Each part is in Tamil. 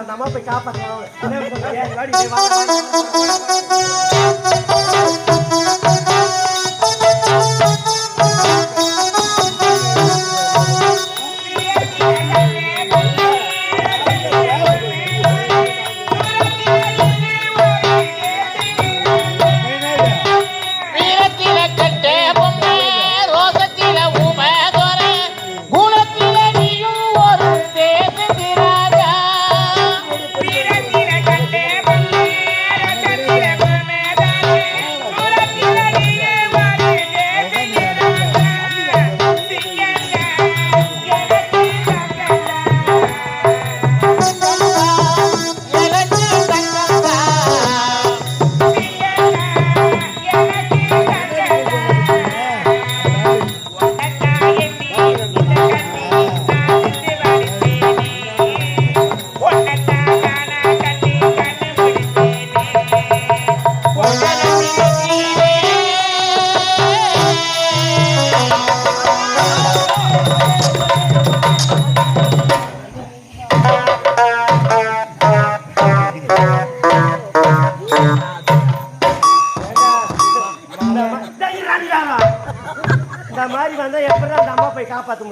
பாவம் நம்ம போய் காப்பாற்றலாம்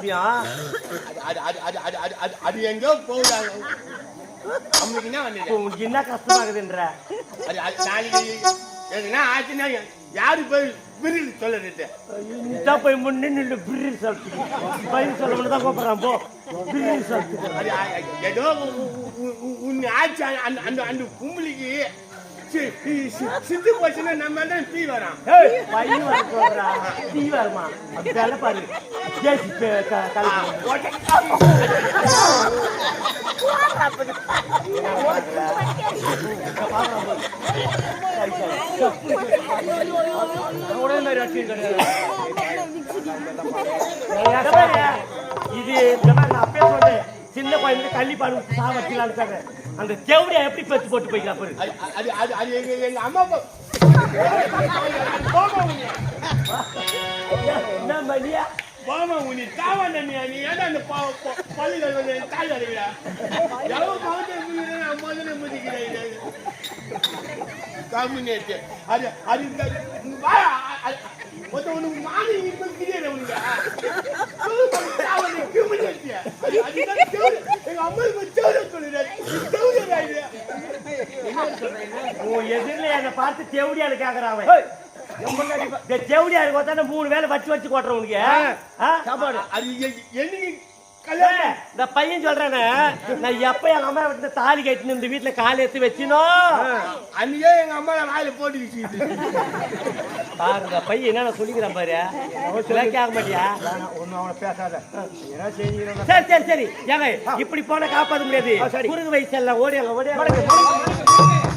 முடியும் அது அது அது அது அது அது அது எங்கேயோ போகுதாங்க அவங்களுக்கு என்ன வந்துடுற உங்களுக்கு என்ன கஷ்டமா இருக்குதுன்ற? அது அது நாளைக்கு என்ன ஆச்சுன்னா யாரு போய் சொல்லுறது இதான் போய் முன்னே நின்று பையன் சொல்ல தான் கூப்பிடுறான் போ. பிரி சொல்லிட்டு அது அ- அ- ஏதோ உன் ஆச்சு அந்த அந்த அந்த கும்பலிக்கு சித்து போச்சுன்னா நம்ம தான் தீ வரோம் ஏய், பையன் வர சொல்றா தீ வருமா அப்படி பாரு ஜேசி இது இந்த மாதிரி நான் சின்ன குழந்தை கள்ளி பாடு சாவச்சிலான்னு அந்த தேவடியா எப்படி பத்து போட்டு போய்க்கலாம் பாரு. அது அது அது எங்க எங்க அம்மா என்ன மணியா? போமா உனி தாவாண்டனியா நீ? ஏன்டா அந்த பள்ளிகள் வந்து தாய் அறிவிடா எவ்வளவு பவத்தை முதிக்கிறேன் அது அது இந்த வா அது- மொத்தம் உனக்கு. மாறி இப்ப உனக்கு தாவாண்டி அதுதான் எங்க அம்மாவுக்கு தேவடி சொல்லுறேன். உன் எதிரில என்னை பார்த்து தேவடியாரு இந்த தேவடியாரு பார்த்தா மூணு வேலை வச்சு வச்சு கொட்டுறேன் உனக்கு ஆ? சாப்பாடு. அது இந்த பையன் சொல்றானே நான் எப்ப எங்க அம்மா இந்த தாலி கட்டினு இந்த வீட்டுல கால் எடுத்து வச்சினோ? அன்னைக்கே எங்க அம்மா வாயில போட்டு வச்சுக்கிட்டு பாரு இந்த பையன் என்ன சொல்லிக்கிறான் பாரு. கேட்க மாட்டியா? ஒன்னும் அவனை பேசாத. சரி சரி சரி. ஏங்க இப்படி போன காப்பாத்த முடியாது. குறுகு வயசு எல்லாம் ஓடியாங்க ஓடியாங்க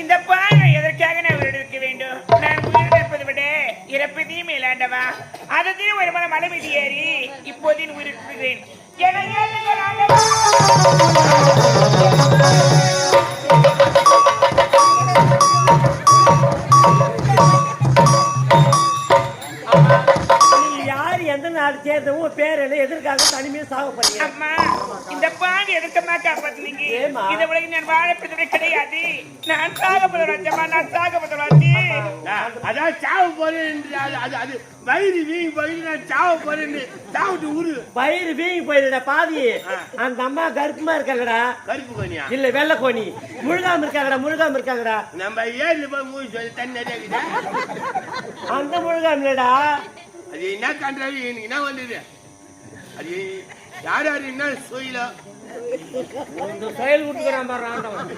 இந்த பார்வை எதற்காக நான் இருக்க வேண்டும்? நான் உயிர் நிற்பது விட இறப்பதே மேலாண்டவா அதற்கு ஒரு மனம் அளவீதி ஏறி இப்போதே உயிருக்கிறேன் யார் எந்த நாள் சேர்ந்தவோ பேர் எதிர்காக தனிமையை சாக அம்மா இந்த பாவி எதுக்கம்மா காப்பாத்துனீங்க? இந்த உலகில் நான் வாழப்படுறதே கிடையாது. நான் சாகப்படுறேன் நான் சாகப்படுறேன் நான் அதான் சாவ போறேன் அது வயிறு வீங்கி போயிட்டு நான் சாவ போறேன்னு சாவிட்டு ஊரு. வயிறு வீங்கி போயிருடா பாவி. அந்த அம்மா கருப்புமா இருக்காங்கடா. கருப்பு கோனியா இல்ல வெள்ளை கோணி. முழுகாம இருக்காங்கடா முழுகாம இருக்காங்கடா. நம்ம ஏரியில போய் மூவி சொல்லி தண்ணி அந்த முழுகாம இல்லடா. அது என்ன எனக்கு என்ன வந்தது? அது யார் யார் என்ன சோயிலோ? இந்த செயல் விட்டுக்கிறான் பாரு ஆண்டவன்.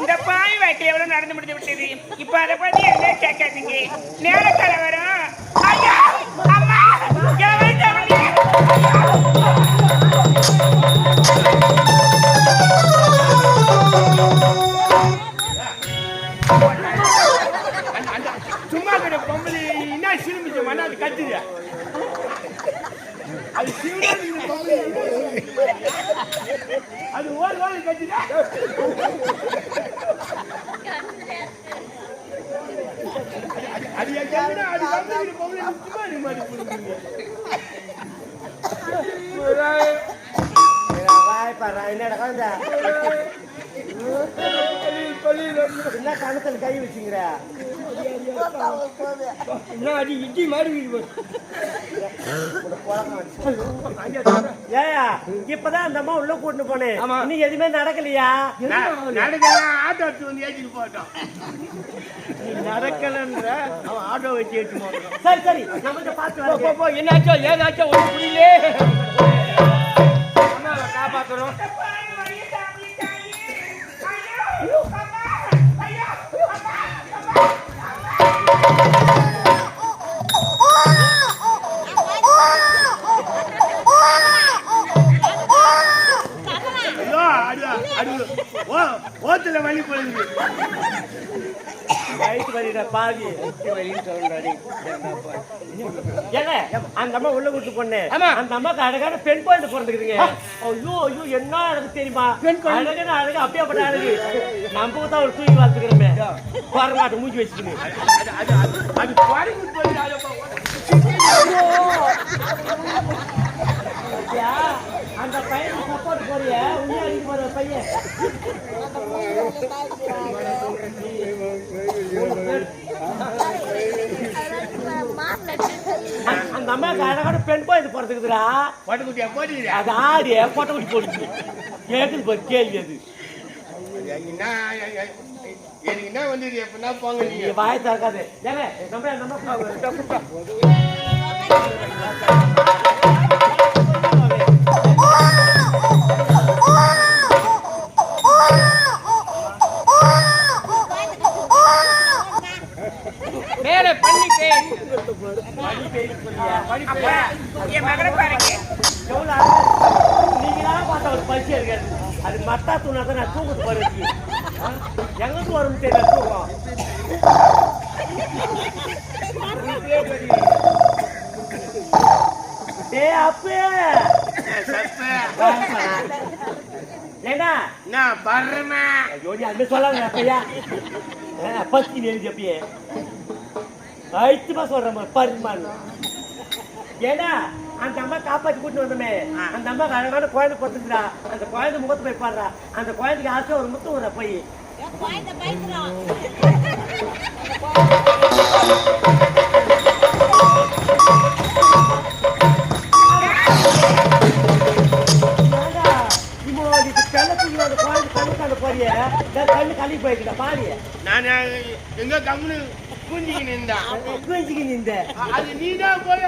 இந்த பாய் வாழ்க்கை எவ்வளவு நடந்து முடிஞ்சு விட்டது? இப்ப அதை பத்தி என்ன கேட்காதீங்க? நேரக்கால வரும். ஐயா அம்மா மண்ணா அது கத்துது அது ஓர் ஓர் கத்துது அது அது பொம்பளை நீ மாதிரி புரிஞ்சுங்க என்னடா குழந்தை? என்ன கை வச்சுங்கிற என்ன அடி இடி மாடுவீங்க ஏயா இப்பதான் அந்த அம்மா உள்ள கூட்டிட்டு போனேன் நீ எதுவுமே நடக்கலையா? நடக்கலாம் ஆட்டோ எடுத்து வந்து ஏற்றிட்டு போட்டோம் நடக்கலன்ற அவன் ஆட்டோ வச்சு ஏற்றி சரி சரி நம்ம பார்த்து என்னாச்சோ ஏதாச்சோ ஒண்ணு புரியலே காப்பாத்துறோம் ஓத்துல வழி போயிருக்கு வயிற்று வலிடா பாவி ஏங்க அந்த அம்மா உள்ள கூட்டு பொண்ணு அந்த அம்மாக்கு அழகான பெண் குழந்தை பிறந்துக்குதுங்க ஐயோ ஐயோ என்ன அழகு தெரியுமா அழகான அழகு அப்படியே பட்ட அழகு நம்ம தான் ஒரு தூக்கி வளர்த்துக்கிறோமே பாருங்க மூஞ்சி வச்சுக்கின்னு அது அது அது அது குறைஞ்சு போயிருக்கு அது ஐயா, அந்த பையனுக்கு சப்போர்ட் போறிய உண்மையா அடிக்க போற பையன் அந்த- அம்மாக்கு அழகான பெண் குழந்தை பிறந்துக்குதுடா பட்டுக்குட்டியா? போட்டுக்கிறியா அது ஆடி பொட்டை குட்டி போடுச்சு கேக்குது பாரு கேள்வி அது. என்ன எனக்கு என்ன வந்தது? எப்படின்னா போங்க நீங்க. வாய் திறக்காது. ஏங்க நம்ம நம்ம தூக்கத்து பாரு எங்களுக்கு வரும் தெரியல தூக்கம் ஏ அப்பே. சப்ப நான் பர்றமே ஜோடி அது சொல்லாங்க அப்பையா பத்தி எழுதி அப்பயே. ஐத்துமா சொல்றேன் அந்த அம்மா காப்பாத்தி கூட்டு வந்தோமே. அந்த அம்மா அழகான குழந்தை பிறந்துடா அந்த குழந்தை முகத்து போய் பாடுறா. அந்த குழந்தைக்கு யாருக்கும் ஒரு முத்தம் வர போய். குழந்தை பாரு. நான் எங்க கம்முனு குஞ்சிக்கின்னு இருந்தான் குஞ்சிக்கு நின்ற அது நீ தான் போய்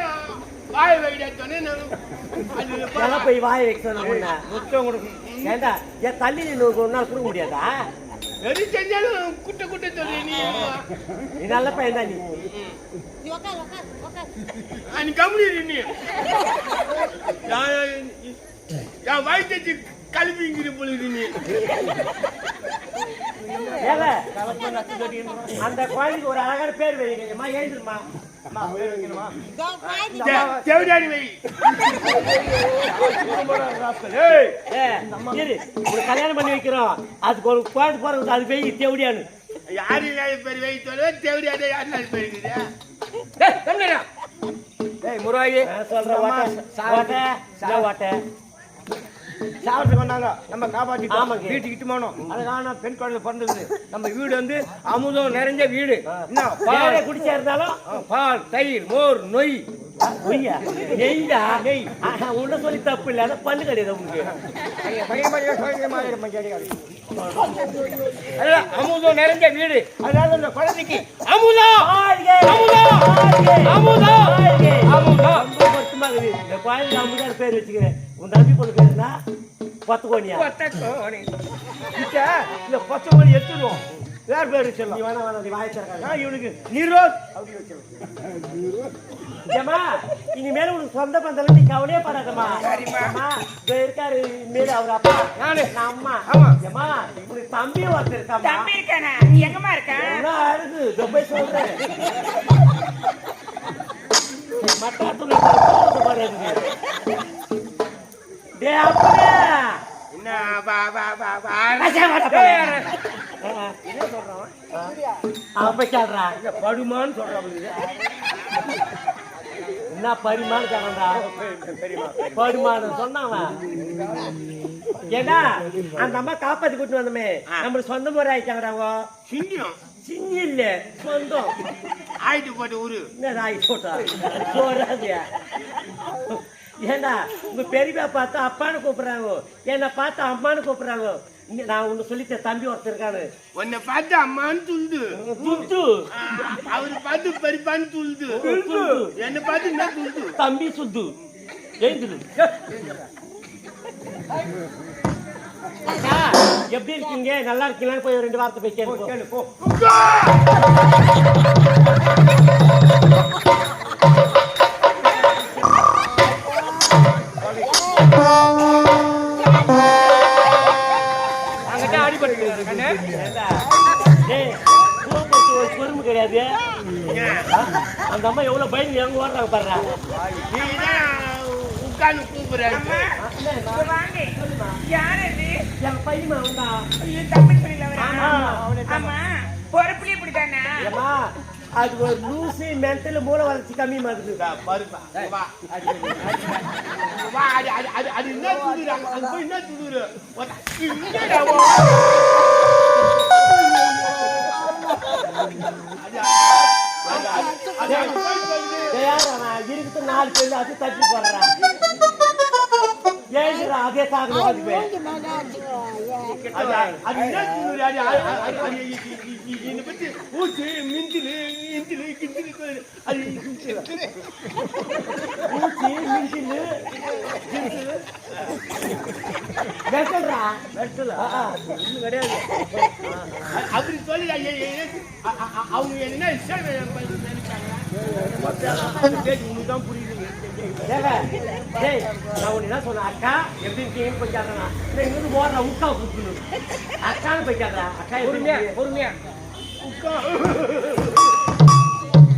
வாய் வைடா சொன்னே நான். அது இதெல்லாம் போய் வாய வைக்க சொன்ன முத்தம் கொடுக்கும் ஏண்டா என் தள்ளி ஒரு நாள் கொடுக்க முடியாதா? எது செஞ்சாலும் குட்ட குட்ட சொல்லி நீ. நீ நல்ல பையன் தான் நீ நீ கம்முனு இரு நீ. நான் என் வயிற்று கழுவிங்கிற பொழுது நீ. அந்த குழந்தைக்கு ஒரு அழகான பேர் வைக்கணுமா எழுந்துருமா கல்யாணம் பண்ணி வைக்கிறோம் அதுக்கு ஒரு குழந்தை பிறகு அது வெய் தேவடியான்னு யாரு இல்லாத பேர் சொல்லுவேன் தேவடியாத யாரு இல்லாத பேர் இருக்குது டேய் முருகாயி வாட்ட வாட்ட இந்த வாட்ட சாப்பிட்டு வந்தாங்க. நம்ம காப்பாத்திட்டோம். ஆமாங்க. வீட்டுக்கு இட்டு போனோம். அழகான பெண் குழந்தை பிறந்தது. நம்ம வீடு வந்து அமுதம் நிறைஞ்ச வீடு. என்ன பால். குடிச்சா இருந்தாலும்? பால் தயிர் மோர் நொய். நெய்டா நெய். உன்ன சொல்லி தப்பு இல்ல. அதான் பல்லு கிடையாது உங்களுக்கு அமுதம் நிறைஞ்ச வீடு. அந்த குழந்தைக்கு அமுதம். அமுதம்! அமுதம்! இருக்குது இந்த குழந்தை அமுதார் பேர் வச்சுக்கிறேன். உன் தம்பி பொண்ணு பேர் என்ன? பத்து கோணியா கோணி இந்த பச்சை மணி எடுத்துடுவோம். வேற பேர் நீ சொல்லலாம் வேணா வேணா நீ வாய திறக்காத. நான் இவனுக்கு நிரோத். அப்படி ஏம்மா இனிமேல உனக்கு சொந்த பந்தல நீ கவலையே படாதம்மா. சரிம்மா. அம்மா இதோ இருக்காரு மேல அவர் அப்பா. நானு. நான் அம்மா. ஆமா. ஏம்மா உனக்கு தம்பி ஒருத்தர் இருக்காம்மா. தம்பி இருக்கானா. எங்கம்மா இருக்கான் என்ன அழகு. இதோ போய் சொல்றேன். மட்டாத்துல படுமான்னு சொல்றான் என்ன சொன்னாவன் ஏன்னா அந்த அம்மா காப்பாத்தி கூட்டு வந்தோமே நம்மளுக்கு சொந்த முறை ஆயிட்டாங்கடாவோ சிங்கம் சின்ன இல்ல சொந்தம் ஆயிட்டு போட்டு ஊரு என்ன ஆகி போட்டா? ஏண்டா உங்க பெரியப்பா பார்த்தா அப்பான்னு கூப்பிடுறாங்க. என்ன பார்த்தா அம்மான்னு கூப்பிடுறாங்க. நான் ஒண்ணு சொல்லிட்டேன் தம்பி ஒருத்தர் உன்னை பார்த்து அம்மான்னு துள்ளுது. துட்டு அவரு பார்த்து பெரியப்பான்னு துள்ளுது. என்னை பார்த்து என்ன துள்ளுது? தம்பி சுத்து. எழுந்துடு எப்படி இருக்கீங்க? நல்லா இருக்கீங்களான்னு போய் ரெண்டு வார்த்தை போய் கேளுங்க கேளு போ. அந்த அம்மா எவ்வளவு பயந்து எங்க ஓடுறாங்க இங்க வாங்க யார் அது என் பையன் வந்தா ஆமா, வரா ஆமா. பொறுப்புலயே இப்படிதானா ஏமா அது ஒரு லூசி மென்டல் மூளை வளர்ச்சி கம்மி மாதிரி பருப்பா. அது அது அது அது என்ன அது போய் என்ன அது அது இருக்குது நாலு பேர் அது தட்டி போடுறான் ஏழுடா அதே சாகணும் அதுவே அது அது என்ன பத்தி ஊச்சு மிந்திலு இந்திலு கிந்திலு அது ஊச்சி மின்சிலு வெட்டல்றா வெட்டல. ஒண்ணும் கிடையாது அப்படி சொல்லி அவங்க என்ன இஷ்டம் உங்களுக்கு தான் புரியுது டேய், நான் என்ன சொன்னேன்? அக்கா, எப்படி இருக்கீங்கன்னு போய்? இல்லை, இங்கிருந்து ஓடுற உக்கா கூப்பிடணும். அக்கான்னு போய். அக்கா பொறுமையா? பொறுமையா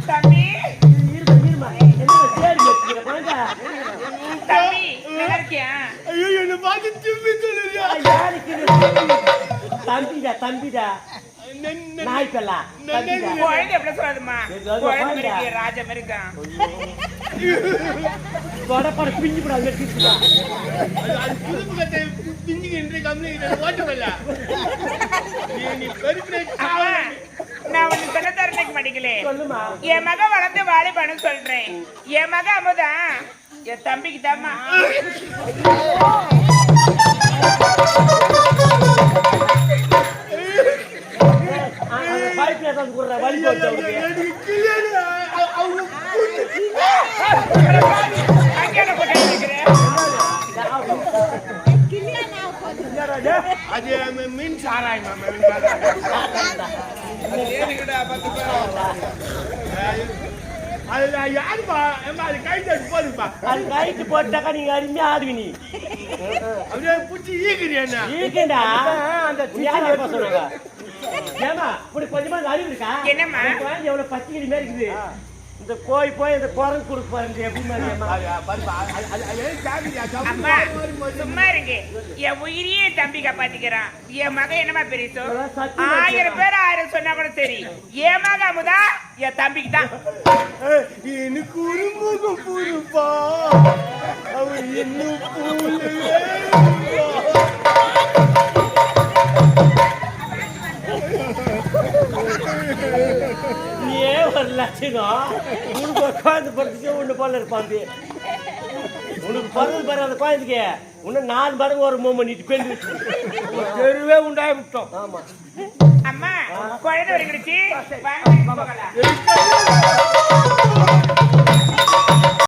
தம்பி இருமா, இருமா. என்னடா தேடி வச்சிருக்க, குழந்தை? தம்பி நல்லா இருக்கியா ஐயோ என்ன பார்த்து திரும்பி சொல்லுறியா ஆ, யாருக்கு இது? தம்பிடா தம்பிடா. நாய் பெல்லா தம்பிடா. குழந்தை எப்படி சொல்லாதுமா? குழந்தை ராஜம் இருக்கான் தொடப்பட பிஞ்சு கூட அங்க அது புதுப்பு கத்தை பிஞ்சுகின்ற கம்பெனி ஓட்டமில்ல நீ நீ பெருப்பினை நான் உனக்கு சொல்ல தரணைக்கு மாட்டேங்களே சொல்லுமா. என் மக வளர்ந்து வாலிபான்னு சொல்றேன். என் மக அமுதா என் தம்பிக்கு தாம்மா அங்கே போட்டு வைக்கிறேன் அது மி- மீன் சாராயம் அதுல யாருப்பா? ஏம்மா அது கை தட்டு போதுப்பா. அது கைட்டு போட்டாக்கா நீங்க அருமையா ஆடுவி நீ அப்படியே பிடிச்சி ஈக்குறி என்ன? ஈக்கண்டா அந்த யார் ஏமா இப்படி கொஞ்சமா அறிவு இருக்கா? என்னம்மா? குழந்தை எவ்வளவு பச்சைக்கிளி மாதிரி இருக்குது இந்த கோய் போய் இந்த குரங்கு கொடுக்க பாருங்க எப்படி சும்மா இருங்க. என் உயிரியே தம்பி காப்பாத்திக்கிறான். என் மகன் என்னமா சத்தியமா ஆயிரம் பேர் ஆயிரம் சொன்னா கூட சரி. என் மகன் அமுதா என் தம்பிக்கு தான் எனக்கு ஒரு முகம் லட்சணம் உனக்கு ஒரு குழந்தை பிறந்துச்சு ஒண்ணு போல இருப்பான் உனக்கு பிறந்து பாரு அந்த குழந்தைக்கு. இன்னும் நாலு மடங்கு ஒரு மூணு பண்ணிட்டு பெண்டு தெருவே உண்டாய் விட்டோம். ஆமா. அம்மா குழந்தை போகலாம்.